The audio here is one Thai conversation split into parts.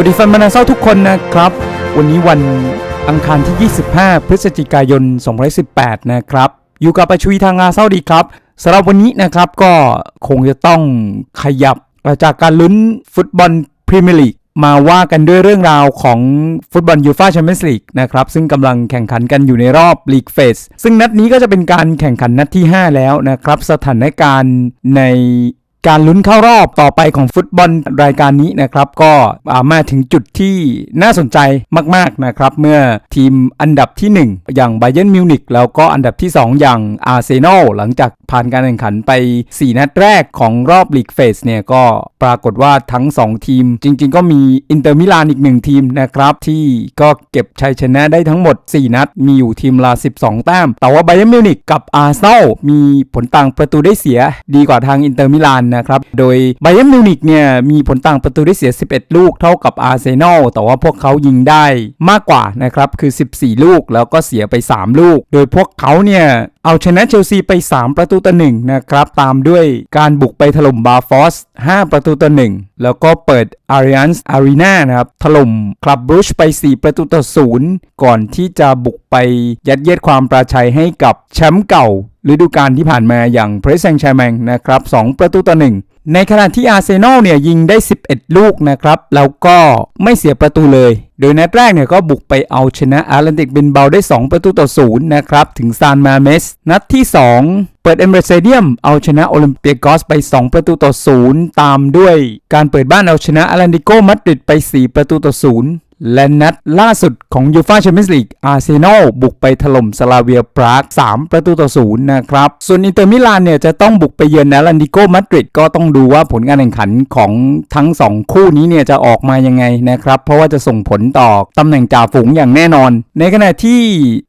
วัสดีแฟนบอลนาเซาทุกคนนะครับ วันนี้วันอังคารที่ 25 พฤศจิกายน 2018 นะครับ อยู่กับประชุยทางอาเซาดีครับสำหรับวันนี้นะครับก็คงจะต้องขยับจากการลุ้นฟุตบอลพรีเมียร์ลีกมาว่ากันด้วยเรื่องราวของฟุตบอลยูฟ่าแชมเปี้ยนส์ลีกนะครับ ซึ่งกำลังแข่งขันกันอยู่ในรอบลีกเฟสซึ่งนัดนี้ก็จะเป็นการแข่งขันนัดที่ 5 แล้วนะครับ สถานการณ์ใน การลุ้นเข้ารอบต่อไปของฟุตบอลรายการนี้นะครับก็มาถึงจุดที่น่าสนใจมากๆนะครับเมื่อทีมอันดับที่ 1 อย่างไบเยนมิวนิกแล้วก็อันดับที่ 2 อย่างอาร์เซนอลหลังจากผ่านการแข่งขันไป 4 นัดแรกของรอบลีกเฟสเนี่ยก็ปรากฏว่าทั้ง 2 ทีม จริง ๆ ก็มีอินเตอร์มิลานอีก 1 ทีมนะครับที่ก็เก็บชัยชนะได้ทั้งหมด 4 นัด มีอยู่ทีมละ 12 แต้ม แต่ว่าไบเยนมิวนิกกับอาร์เซนอลมีผลต่างประตูได้เสียดีกว่าทางอินเตอร์มิลานนะครับ โดยไบเย r n นมิวนิกเนี่ยมีผลต่างประตูได้เสีย 11 ลูกเท่ากับอาร์เซนอลแต่ว่าพวกเขายิงได้มากกว่านะครับคือ 14 ลูกแล้วก็เสียไป 3 ลูก โดยพวกเขาเนี่ยเอาชนะเชลซีไป 3 ประตูต่อหนึ่งนะครับตามด้วยการบุกไปถล่มบาฟอส 5 ประตูต่อหนึ่งแล้วก็เปิดอาริอันส์อารีนานะครับถล่มคลับบรูชไป 4 ประตูต่อศูนย์ก่อนที่จะบุกไปยัดเยียดความประชัยให้กับแชมป์เก่า ฤดูกาลที่ผ่านมาอย่างเพรสเซงแชร์แมงนะครับ2ประตูต่อหนึ่งในขณะที่อาร์เซนอลเนี่ยยิงได้ 11 ลูกนะครับแล้วก็ไม่เสียประตูเลย โดยนัดแรกเนี่ยก็บุกไปเอาชนะอาร์แลนติกเบนเบาได้ 2 ประตูต่อศูนย์นะครับถึงซานมาเมส นัดที่ 2 เปิดเอมเบรเซเดียมเอาชนะโอลิมเปียกอสไป 2 ประตูต่อศูนย์ตามด้วย การเปิดบ้านเอาชนะอารันติโกมาดริดไป 4 ประตูต่อศูนย์ และนัดล่าสุดของยูฟาแชมเปี้ยนส์ลีกอาร์เซนอลบุกไปถล่มสลาเวียปราก3 ประตูต่อศูนย์นะครับ ส่วนอินเตอร์มิลานเนี่ยจะต้องบุกไปเยือนแอลันดิโกมาดริดก็ต้องดูว่าผลการแข่งขันของทั้ง 2 คู่นี้เนี่ยจะออกมายังไงนะครับ เพราะว่าจะส่งผลต่อตำแหน่งจ่าฝูงอย่างแน่นอน ในขณะที่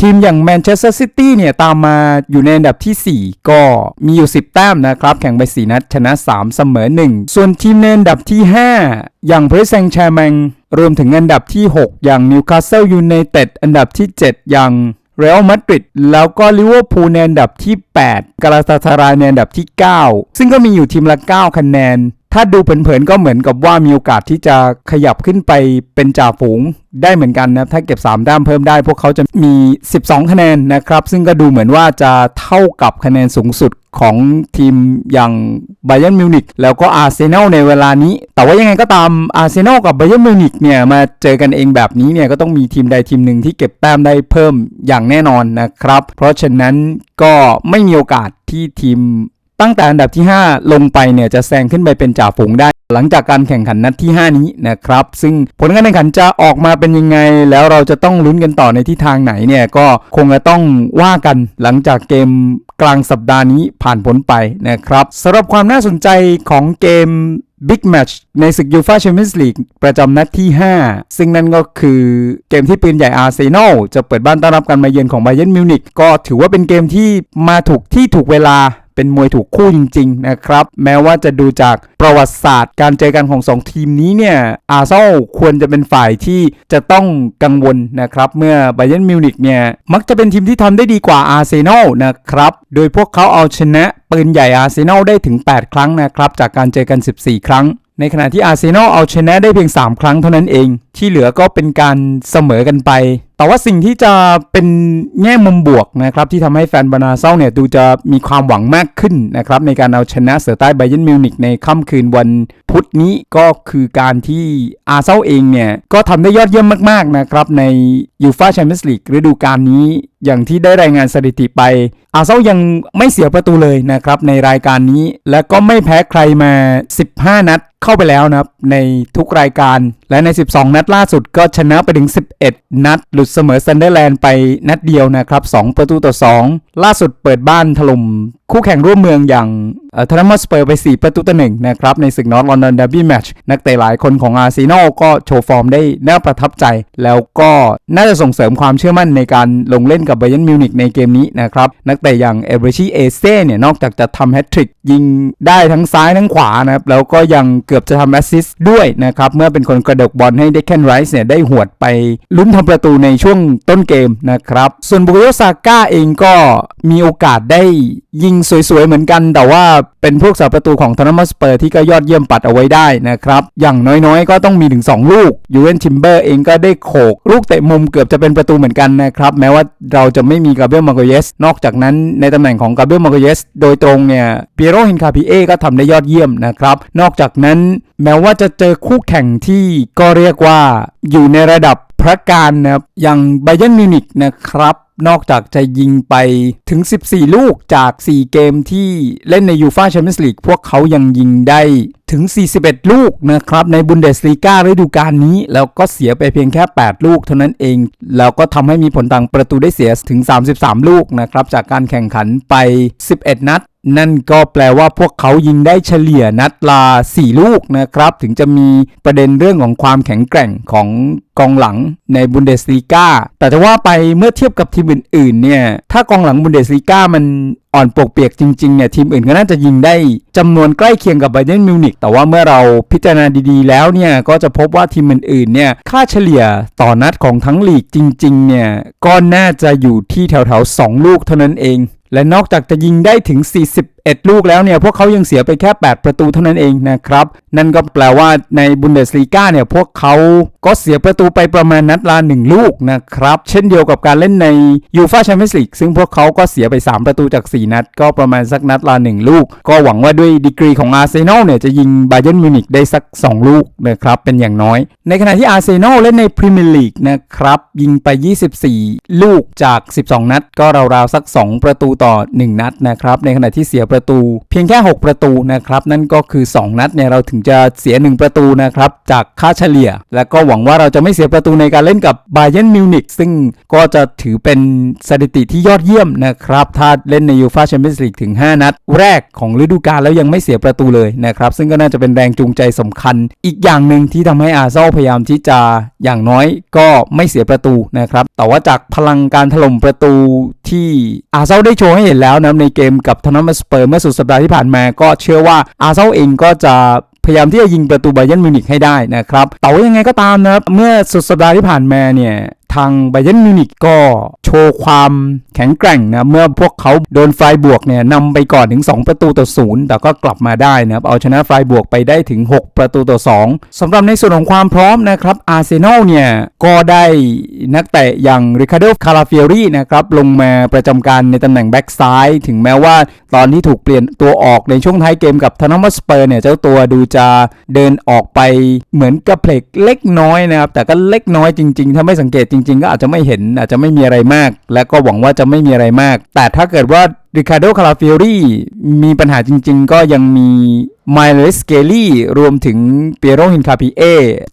ทีมอย่างแมนเชสเตอร์ซิตี้เนี่ยตามมาอยู่ในอันดับที่ 4 ก็มีอยู่ 10 แต้มนะครับแข่งไป 4 นัดชนะ 3 เสมอ 1 ส่วนทีมในอันดับที่ 5 อย่างเพรสเซงแชร์แมงรวมถึงอันดับที่ 6 อย่างนิวคาสเซิลยูไนเต็ดอันดับที่ 7 อย่างเรอัลมาดริดแล้วก็ลิเวอร์พูลในอันดับที่ 8 กาลาตาซารายในอันดับที่ 9 ซึ่งก็มีอยู่ทีมละ 9 คะแนน ถ้าดูเผินๆก็เหมือนกับว่ามีโอกาสที่จะขยับขึ้นไปเป็นจ่าฝูงได้เหมือนกันนะถ้าเก็บ 3 แต้มเพิ่มได้พวกเขาจะมี 12 คะแนนนะครับ ซึ่งก็ดูเหมือนว่าจะเท่ากับคะแนนสูงสุดของทีมอย่างไบเ e นมิวนิกแล้วก็อาร์เซนอลในเวลานี้ แต่ว่ายังไงก็ตามอาร์เซนอลกับไบเ e นมิวนิกเนี่ยมาเจอกันเองแบบนี้เนี่ยก็ต้องมีทีมใดทีมหนึ่งที่เก็บแต้มได้เพิ่มอย่างแน่นอนนะครับ เพราะฉะนั้นก็ไม่มีโอกาสที่ทีม ตั้งแต่อันดับที่ 5 ลงไปเนี่ยจะแซงขึ้นไปเป็นจ่าฝูงได้ หลังจากการแข่งขันนัดที่ 5 นี้นะครับ ซึ่งผลการแข่งขันจะออกมาเป็นยังไง แล้วเราจะต้องลุ้นกันต่อในทิศทางไหนเนี่ยก็คงจะต้องว่ากันหลังจากเกมกลางสัปดาห์นี้ผ่านพ้นไปนะครับสำหรับความน่าสนใจของเกมบิ๊กแมตช์ในศึกยูฟาแชมเปี้ยนส์ลีกประจำนัดที่ 5 ซึ่งนั่นก็คือเกมที่ปืนใหญ่อาร์เซนอลจะเปิดบ้านต้อนรับการมาเยือนของไบเ e นมิวนิกก็ถือว่าเป็นเกมที่มาถูกที่ถูกเวลา เป็นมวยถูกคู่จริงๆนะครับ แม้ว่าจะดูจากประวัติศาสตร์ การเจอกันของ 2 ทีมนี้เนี่ยอาร์เซนอลควรจะเป็นฝ่ายที่จะต้องกังวลนะครับเมื่อไบเ e นมิวนิกเนี่ยมักจะเป็นทีมที่ทำได้ดีกว่าอาร์เซนอลนะครับโดยพวกเขาเอาชนะปืนใหญ่อาร์เซนอลได้ถึง 8 ครั้งนะครับจากการเจอกัน 14 ครั้งในขณะที่อาร์เซนอลเอาชนะได้เพียง 3 ครั้งเท่านั้นเอง ที่เหลือก็เป็นการเสมอกันไป แต่ว่าสิ่งที่จะเป็นแง่มุมบวกนะครับที่ทำให้แฟนบานาเซาเนี่ยดูจะมีความหวังมากขึ้นนะครับในการเอาชนะเสือใต้ไบเยนมิวนิกในค่ำคืนวันพุธนี้ก็คือการที่อาเซาเองเนี่ย ก็ทำได้ยอดเยี่ยมมากๆนะครับในยูฟาแชมเปี้ยนส์ลีกฤดูกาลนี้อย่างที่ได้รายงานสถิติไป อาเซายังไม่เสียประตูเลยนะครับในรายการนี้ และก็ไม่แพ้ใครมา 15 นัดเข้าไปแล้วนะครับในทุกรายการ และใน 12 นัดล่าสุดก็ชนะไปถึง 11 นัด หลุดเสมอซันเดอร์แลนด์ไปนัดเดียวนะครับ 2 ประตูต่อ 2 ล่าสุดเปิดบ้านถล่มคู่แข่งร่วมเมืองอย่างเทนมัสเปอร์ไป 4 ประตูต่อหนึ่งนะครับ ในศึกนอตลอนดอนเดอร์บี้แมชนักเตะหลายคนของอาร์เซนอลก็โชว์ฟอร์มได้น่าประทับใจ แล้วก็น่าจะส่งเสริมความเชื่อมั่นในการลงเล่นกับไบเ e นมิวนิกในเกมนี้นะครับ นักเตะอย่างเอเบรชิเอเซ่เนี่ย นอกจากจะทำแฮตทริกยิงได้ทั้งซ้ายทั้งขวานะครับ แล้วก็ยังเกือบจะทำแอสซิสต์ด้วยนะครับ เมื่อเป็นคนกระดกบอลให้เดคแคนไรส์เนี่ยได้หวดไปลุ้นทำประตูในช่วงต้นเกมนะครับส่วนบุโยซาก้าเองก็มีโอกาสได้ยิงสวยๆ เหมือนกัน แต่ว่าเป็นพวกสาประตูของทอนมัสเปอร์ที่ก็ยอดเยี่ยมปัดเอาไว้ได้นะครับ อย่างน้อยๆ ก็ต้องมีถึง 2 ลูกยูเวนทิมเบอร์เองก็ได้โขก ลูกเตะมุมเกือบจะเป็นประตูเหมือนกันนะครับ แม้ว่าเราจะไม่มีกาเบรียลมาโกเยส นอกจากนั้นในตำแหน่งของกาเบรียลมาโกเยส โดยตรงเนี่ยเปียโรฮินคาพิเอก็ทำได้ยอดเยี่ยมนะครับนอกจากนั้นแม้ว่าจะเจอคู่แข่งที่ก็เรียกว่าอยู่ในระดับพระการนะครับอย่างไบเยนมิวนิกนะครับ นอกจากจะยิงไปถึง 14 ลูกจาก 4 เกมที่เล่นในยูฟาแชมเปี้ยนส์ลีกพวกเขายังยิงได้ถึง 41 ลูกนะครับ ในบุนเดสลีกาฤดูกาลนี้ แล้วก็เสียไปเพียงแค่ 8 ลูกเท่านั้นเอง แล้วก็ทำให้มีผลต่างประตูได้เสียถึง 33 ลูกนะครับ จากการแข่งขันไป 11 นัด นั่นก็แปลว่าพวกเขายิงได้เฉลี่ยนัดละ4ลูกนะครับ ถึงจะมีประเด็นเรื่องของความแข็งแกร่งของกองหลังในบุนเดสลีกาแต่จะว่าไปเมื่อเทียบกับทีมอื่นๆเนี่ย ถ้ากองหลังบุนเดสลีกามันอ่อนปวกเปียกจริงๆเนี่ยทีมอื่นก็น่าจะยิงได้จำนวนใกล้เคียงกับไบเดนมิวนิกแต่ว่าเมื่อเราพิจารณาดีๆ แล้วเนี่ย ก็จะพบว่าทีมอื่นๆเนี่ยค่าเฉลี่ยต่อนัดของทั้งลีกจริงๆเนี่ยก็น่าจะอยู่ที่แถวๆ2ลูกเท่านั้นเอง และนอกจากจะยิงได้ถึง 41ลูกแล้วเนี่ยพวกเขายังเสียไปแค่ 8 ประตูเท่านั้นเองนะครับ นั่นก็แปลว่าในบุนเดสลีกาเนี่ยพวกเขาก็เสียประตูไปประมาณนัดละ1ลูกนะครับ เช่นเดียวกับการเล่นในยูฟาแชมเปี้ยนส์ลีกซึ่งพวกเขาก็เสียไป 3 ประตูจาก 4 นัด ก็ประมาณสักนัดละ1ลูก ก็หวังว่าด้วยดีกรีของอาร์เซนอลเนี่ยจะยิงบาเยนมิวนิกได้สัก 2 ลูกนะครับเป็นอย่างน้อย ในขณะที่อาร์เซนอลเล่นในพรีเมียร์ลีกนะครับยิงไป 24 ลูกจาก 12 นัด ก็ราวๆสัก 2 ประตูต่อ 1 นัดนะครับในขณะที่เสียประตู เพียงแค่ 6 ประตูนะครับนั่นก็คือ 2 นัดเนี่ยเราถึงจะเสีย 1 ประตูนะครับจากค่าเฉลี่ย และก็หวังว่าเราจะไม่เสียประตูในการเล่นกับบาเยนมิวนิกซึ่งก็จะถือเป็นสถิติที่ยอดเยี่ยมนะครับถ้าเล่นในยูฟาแชมเปี้ยนส์ลีกถึง 5 นัด แรกของฤดูกาลแล้วยังไม่เสียประตูเลยนะครับซึ่งก็น่าจะเป็นแรงจูงใจสำคัญ อีกอย่างหนึ่งที่ทำให้อาร์เซนอลพยายามที่จะอย่างน้อยก็ไม่เสียประตูนะครับแต่ว่าจากพลังการถล่มประตูที่อาร์เซนอลได้โชว์ให้เห็นแล้วนะในเกมกับทอนนัมสเปอร์เมื่อสุดสัปดาห์ที่ผ่านมาก็เชื่อว่าอาเซนอลเองก็จะพยายามที่จะยิงประตูไบเยนมิวนิกให้ได้นะครับแต่ว่ายังไงก็ตามนะครับเมื่อสุดสัปดาห์ที่ผ่านมาเนี่ย ทางไบเยนมิวนิกก็โชว์ความแข็งแกร่งนะเมื่อพวกเขาโดนไฟบวกเนี่ยนำไปก่อนถึง 2 ประตูต่อศูนย์แต่ก็กลับมาได้นะครับเอาชนะไฟบวกไปได้ถึง 6 ประตูต่อ 2สำหรับในส่วนของความพร้อมนะครับอาร์เซนอลเนี่ยก็ได้นักเตะอย่างริคาร์โดคาราเฟียรีนะครับลงมาประจำการในตำแหน่งแบ็กซ้ายถึงแม้ว่าตอนที่ถูกเปลี่ยนตัวออกในช่วงท้ายเกมกับทานอมสเปอร์เนี่ยเจ้าตัวดูจะเดินออกไปเหมือนกระเพลกเล็กน้อยนะครับแต่ก็เล็กน้อยจริงๆ ถ้าไม่สังเกตจริงๆ ก็อาจจะไม่เห็นอาจจะไม่มีอะไรมาก และก็หวังว่าจะไม่มีอะไรมาก แต่ถ้าเกิดว่าริคาร์โดคาราฟิโอรีมีปัญหาจริง ๆ ก็ยังมีไมเลสเกลี่รวมถึงเปียโรฮินคาปิเอ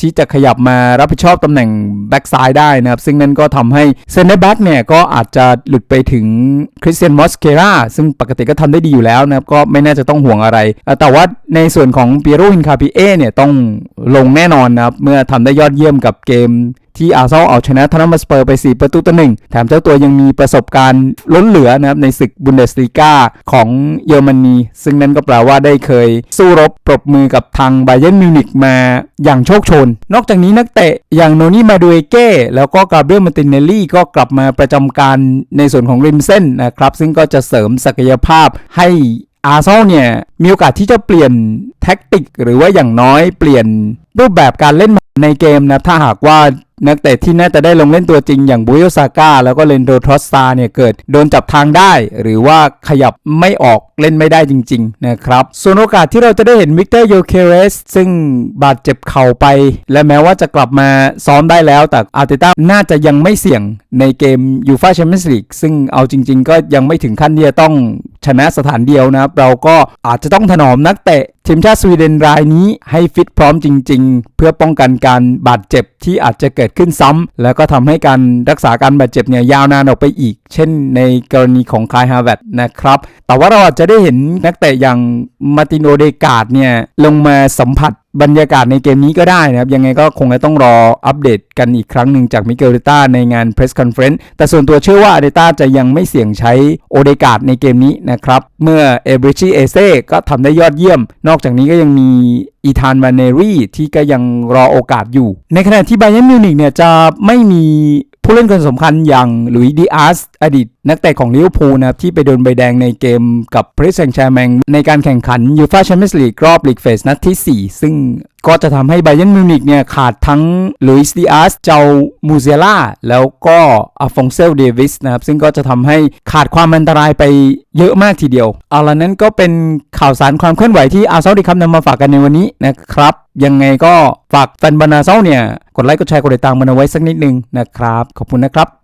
ที่จะขยับมารับผิดชอบตำแหน่งแบ็กซ้ายได้นะครับ ซึ่งนั่นก็ทำให้เซนเตอร์แบ็กเนี่ย ก็อาจจะหลุดไปถึงคริสเตียนมอสเคราซึ่งปกติก็ทำได้ดีอยู่แล้วนะครับ ก็ไม่น่าจะต้องห่วงอะไร แต่ว่าในส่วนของเปียโรฮินคาปิเอเนี่ยต้องลงแน่นอนนะครับ เมื่อทำได้ยอดเยี่ยมกับเกม ที่อาร์เซนอลเอาชนะทอนนัมสเปอร์ไป 4 ประตูต่อหนึ่งแถมเจ้าตัวยังมีประสบการณ์ล้นเหลือนะครับในศึกบุนเดสลีกาของเยอรมนีซึ่งนั่นก็แปลว่าได้เคยสู้รบปรบมือกับทางไบเยนมิวนิกมาอย่างโชคโชน นอกจากนี้นักเตะอย่างโนนี่มาดูเอเก้แล้วก็กาเบรียลมาตินเนลลี่ก็กลับมาประจำการในส่วนของริมเส้นนะครับซึ่งก็จะเสริมศักยภาพให้อาร์เซนอลเนี่ยมีโอกาสที่จะเปลี่ยนแท็กติก หรือว่าอย่างน้อยเปลี่ยนรูปแบบการเล่นในเกมนะถ้าหากว่า นักเตะที่น่าจะได้ลงเล่นตัวจริงอย่างบุยโยซาก้าแล้วก็เลนโดทรอสตาเนี่ยเกิดโดนจับทางได้ หรือว่าขยับไม่ออกเล่นไม่ได้จริงๆนะครับส่วนโอกาสที่เราจะได้เห็นวิกเตอร์โยเคเรสซึ่งบาดเจ็บเข่าไป และแม้ว่าจะกลับมาซ้อมได้แล้วแต่อาร์เตต้าน่าจะยังไม่เสี่ยงในเกมยูฟาแชมเปี้ยนส์ลีกซึ่งเอาจริง ๆ ก็ยังไม่ถึงขั้นที่จะต้องชนะสถานเดียวนะครับ เราก็อาจจะต้องถนอมนักเตะทีมชาติสวีเดนรายนี้ให้ฟิตพร้อมจริง ๆ เพื่อป้องกันการบาดเจ็บที่อาจจะเกิดขึ้นซ้ำแล้วก็ทำให้การรักษาการบาดเจ็บเนี่ยยาวนานออกไปอีก เช่นในกรณีของคายฮาร์แวตนะครับ แต่ว่าเราอาจจะได้เห็นนักเตะอย่างมาร์ตินโอเดกาดเนี่ยลงมาสัมผัส บรรยากาศในเกมนี้ก็ได้นะครับ ยังไงก็คงจะต้องรออัปเดตกันอีกครั้งหนึ่งจากมิเกลเดต้าในงาน Press Conference แต่ส่วนตัวเชื่อว่าเดต้าจะยังไม่เสี่ยงใช้โอเดกาดในเกมนี้นะครับ เมื่อเอเบริชิเอเซ่ก็ทำได้ยอดเยี่ยม นอกจากนี้ก็ยังมีอีธานวานเนรีที่ก็ยังรอโอกาสอยู่ ในขณะที่ไบเยนมิวนิกเนี่ยจะไม่มีผู้เล่นคนสำคัญอย่างหลุยดีอาร์สอดีต นักเตะของลิเวอร์พูลนะครับที่ไปโดนใบแดงในเกมกับปารีสแซงแชร์แมงในการแข่งขันยูฟ่าแชมเปี้ยนส์ลีกรอบลีกเฟสนัดที่ 4 ซึ่งก็จะทำให้ไบเยนมิวนิกเนี่ยขาดทั้งลุยส์ดิอาสเจ้ามูเซล่าแล้วก็อาฟงเซลเดวิสนะครับ ซึ่งก็จะทำให้ขาดความอันตรายไปเยอะมากทีเดียว เอาละนั้นก็เป็นข่าวสารความเคลื่อนไหวที่อาร์เซนอลดีครับนำมาฝากกันในวันนี้นะครับ ยังไงก็ฝากแฟนบอลอาเซลเนี่ย กดไลค์กดแชร์กดติดตามมันเอาไว้สักนิดนึงนะครับ ขอบคุณนะครับ